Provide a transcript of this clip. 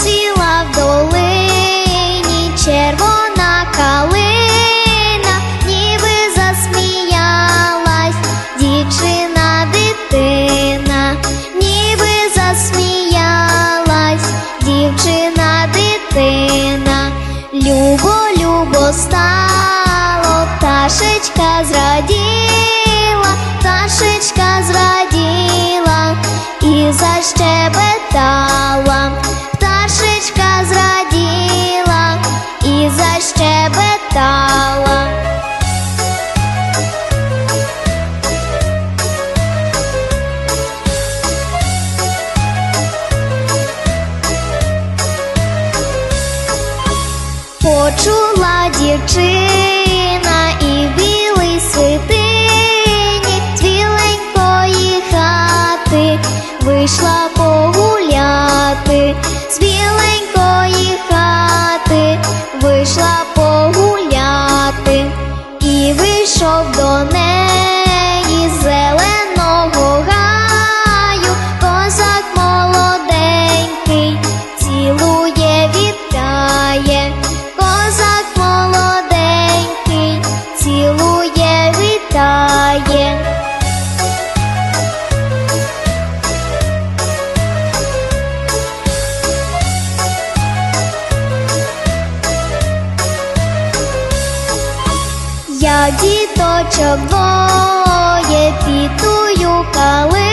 Зацвіла в долині червона калина, ніби засміялась дівчина дитина, ніби засміялась дівчина дитина, любо, любо стало пташечка зраділа. Почула дівчина і білий свитині Твіленької хати. Вийшла погуляти, з біленької хати. Вийшла погуляти, і вийшов до неї Я діточок двоє пітую калину.